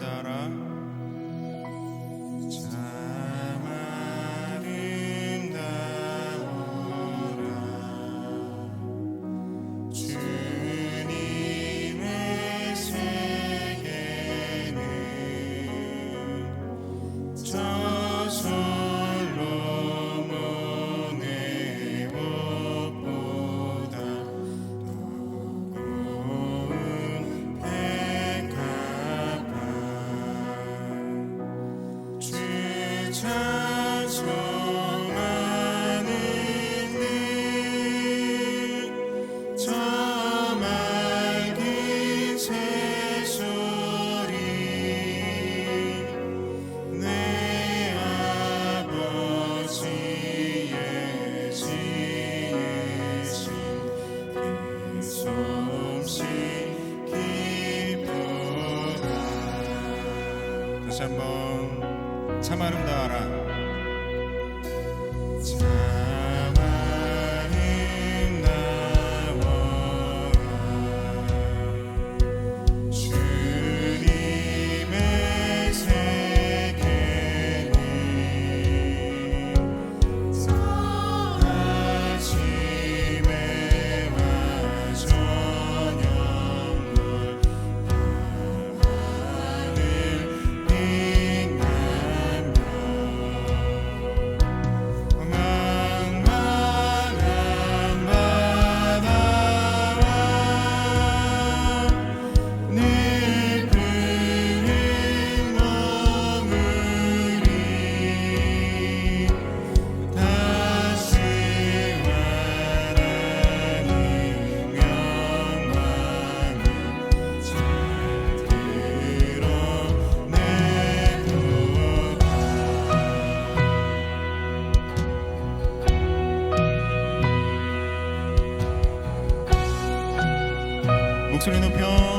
Sundara 다시 한번 참 아름다워라. 목소리 높여.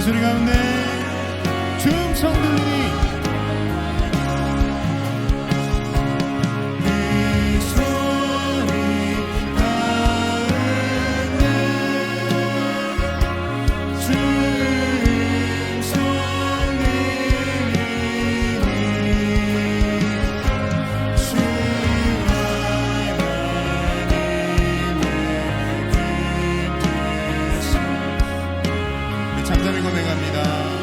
그 소리 가운데 춤성 들리니 잠자는 고백합니다.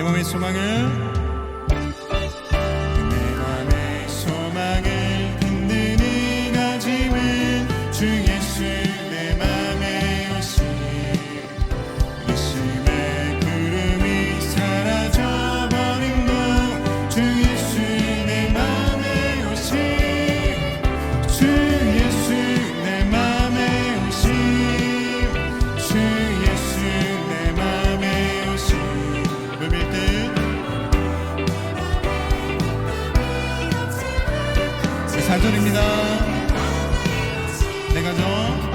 내 몸의 소망을 4절입니다. 내가 좀.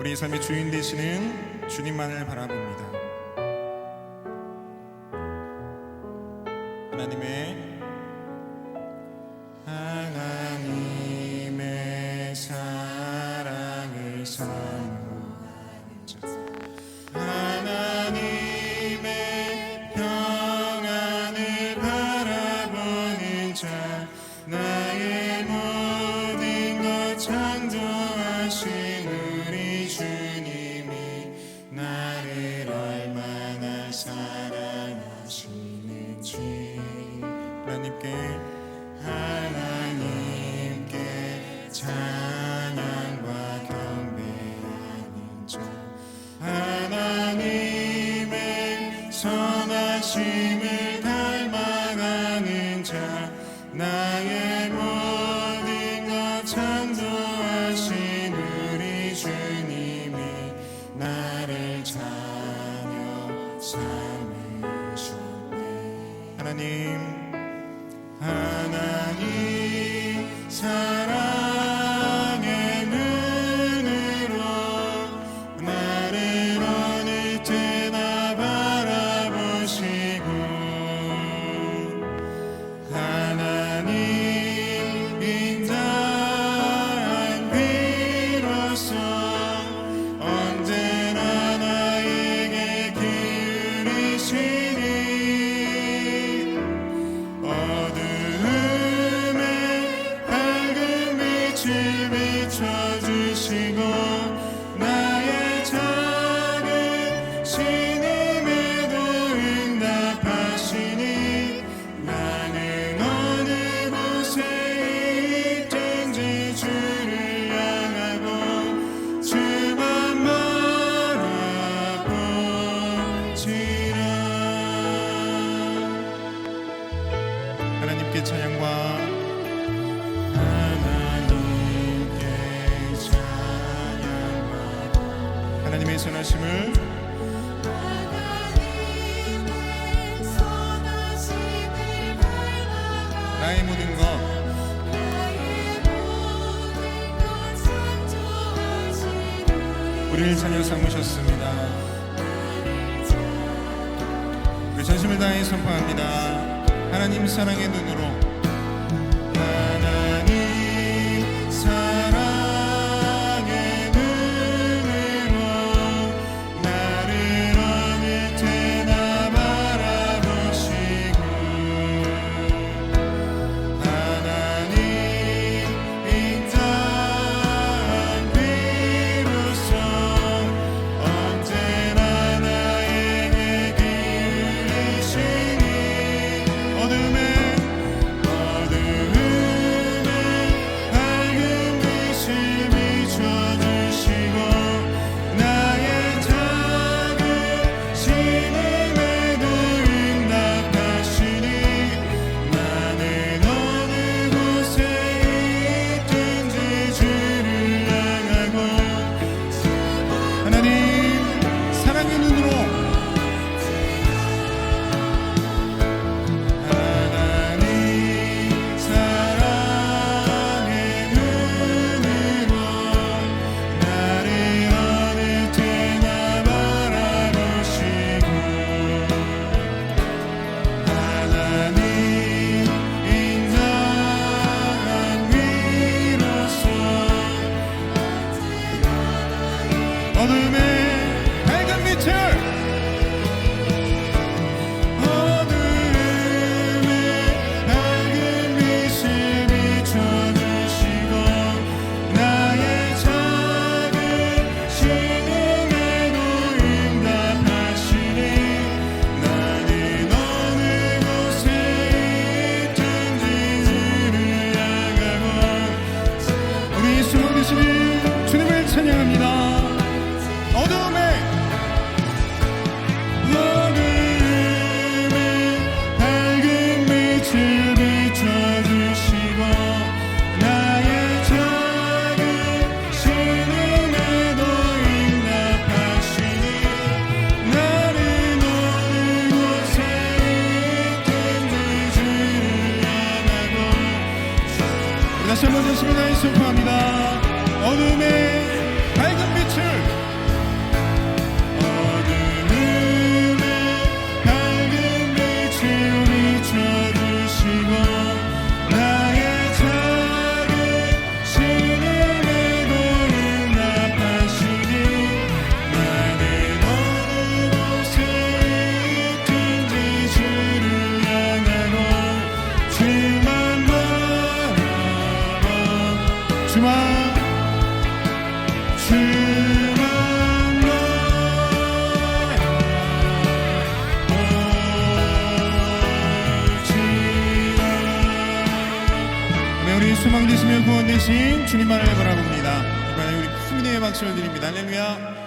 우리 삶의 주인 되시는 주님만을 바라봅니다. 하나님의 하나님의 사랑을 선포하는 자 하나님의 평안을 바라보는 자 나의 모든 것 창조하신 again. 함께 찬양과 하나님께 찬양과 하나님의 선하심을 나의 모든 것 우리를 자녀 삼으셨습니다. 우리 전심을 다해 선포합니다. 하나님 사랑의 눈으로. 다시 한번 전심을 선포합니다. 어둠의 주만 주만 네, 우리 소망 되시며 구원 되신 주님만을 바라봅니다. 이번에 우리 큰 은혜의 박수를 드립니다. 할렐루야